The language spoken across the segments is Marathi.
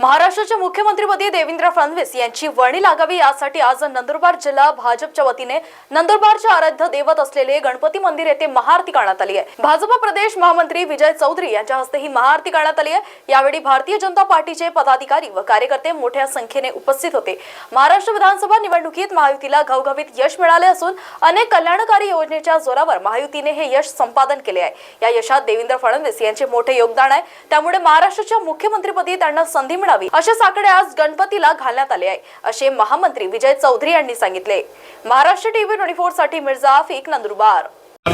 महाराष्ट्राच्या मुख्यमंत्रीपदी देवेंद्र फडणवीस यांची वर्णी लागावी यासाठी आज नंदुरबार जिल्हा भाजपच्या वतीने नंदुरबारच्या आराध्य देवत असलेले गणपती मंदिर येथे महाआरती करण्यात आली आहे. भाजपा प्रदेश महामंत्री विजय चौधरी यांच्या हस्ते ही महाआरती करण्यात आली आहे. यावेळी भारतीय जनता पार्टीचे पदाधिकारी व कार्यकर्ते मोठ्या संख्येने उपस्थित होते. महाराष्ट्र विधानसभा निवडणुकीत महायुतीला घवघवीत यश मिळाले असून अनेक कल्याणकारी योजनेच्या जोरावर महायुतीने हे यश संपादन केले आहे. या यशात देवेंद्र फडणवीस यांचे मोठे योगदान आहे. त्यामुळे महाराष्ट्राच्या मुख्यमंत्रीपदी त्यांना संधी मिळावी अशा साकडे आज गणपतीला घालण्यात आले आहे. असे महामंत्री विजय चौधरी यांनी सांगितले. महाराष्ट्र टीव्ही ट्वेंटी फोरसाठी मिर्झा आफिक नंदुरबार.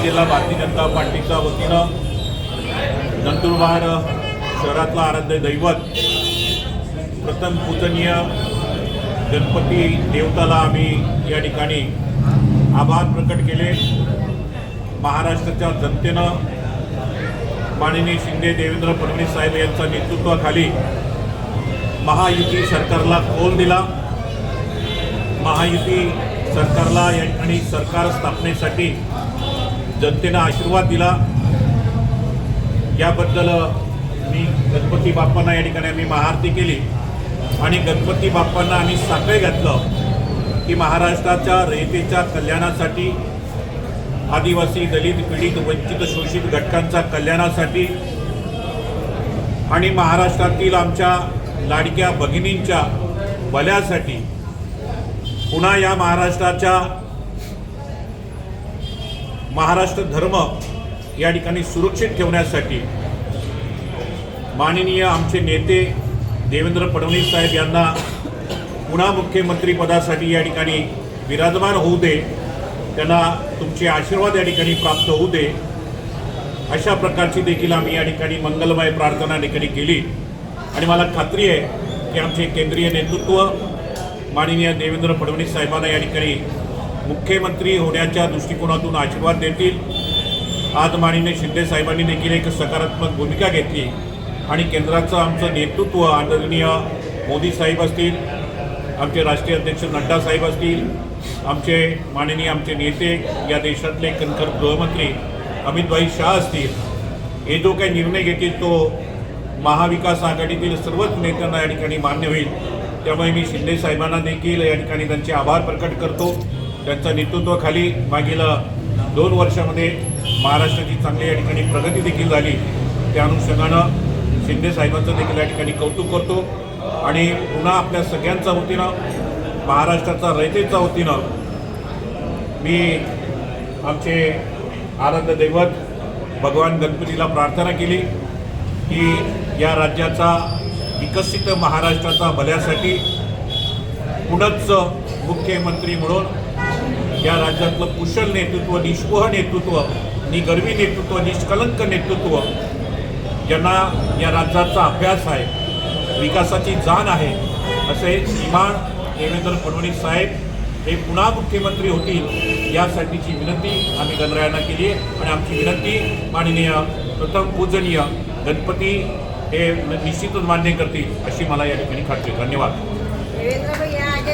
जिल्हा भारतीय जनता पार्टीच्या वतीनं नंदुरबार शहरातलं आराध्य दैवत प्रथम पूजनीय गणपती देवताला आम्ही या ठिकाणी आभार प्रकट केले. महाराष्ट्राच्या जनतेनं माननीय शिंदे देवेंद्र फडणवीस साहेब यांच्या नेतृत्वाखाली महायुती सरकारला कौल दिला. महायुती सरकारला या ठिकाणी सरकार स्थापनेसाठी जनतेनं आशीर्वाद दिला. याबद्दल मी गणपती बाप्पांना या ठिकाणी आम्ही महाआरती केली. आणि गणपती बाप्पांना आम्ही साखळे घातलं की महाराष्ट्राच्या रयतेच्या कल्याणासाठी आदिवासी दलित पीडित वंचित शोषित घटकांच्या कल्याणासाठी आणि महाराष्ट्रातील आमच्या लाडक्या भगिनींच्या भल्यासाठी पुन्हा या महाराष्ट्राच्या महाराष्ट्र धर्म या ठिकाणी सुरक्षित ठेवण्यासाठी माननीय आमचे नेते देवेंद्र फडणवीस साहेब यांना पुन्हा मुख्यमंत्रीपदासाठी या ठिकाणी विराजमान होऊ दे त्यांना तुमचे आशीर्वाद या ठिकाणी प्राप्त होऊ दे अशा प्रकारची देखील आम्ही या ठिकाणी मंगलमय प्रार्थना ठिकाणी केली. आणि मला खात्री आहे की आमचे केंद्रीय नेतृत्व माननीय देवेंद्र फडणवीस साहेबांना या ठिकाणी मुख्यमंत्री होण्याच्या दृष्टिकोनातून आशीर्वाद देतील. आज माननीय शिंदे साहेबांनी देखील एक सकारात्मक भूमिका घेतली आणि केंद्राचं आमचं नेतृत्व आदरणीय मोदी साहेब असतील आमचे राष्ट्रीय अध्यक्ष नड्डा साहेब असतील आमचे माननीय आमचे नेते या देशातले कणखर गृहमंत्री अमितभाई शाह असतील हे जो काही निर्णय घेतील तो महाविकास आघाडीतील सर्वच नेत्यांना या ठिकाणी मान्य होईल. त्यामुळे मी शिंदे साहेबांना देखील या ठिकाणी त्यांचे आभार प्रकट करतो. त्यांच्या नेतृत्वाखाली मागील दोन वर्षामध्ये महाराष्ट्राची चांगली या ठिकाणी प्रगती देखील झाली. त्या अनुषंगानं शिंदे साहेबांचं देखील या ठिकाणी कौतुक करतो. आणि पुन्हा आपल्या सगळ्यांच्या वतीनं महाराष्ट्राचा रयतेच्या वतीनं मी आमचे आनंद दैवत भगवान गणपतीला प्रार्थना केली की या राज्याचा विकसित महाराष्ट्राचा भल्यासाठी पुढंच मुख्यमंत्री म्हणून या राज्यातलं कुशल नेतृत्व निष्पोह नेतृत्व निगर्वी नेतृत्व निष्कलंक नेतृत्व ज्यांना या राज्याचा अभ्यास आहे विकासाची जाण आहे असे श्रीमान देवेंद्र फडणवीस साहेब हे पुन्हा मुख्यमंत्री होतील यासाठीची विनंती आम्ही गणरायांना केली आणि आमची विनंती माननीय प्रथम पूजनीय गणपती हे निश्चितच मान्य करतील अशी मला या ठिकाणी खात्री धन्यवाद.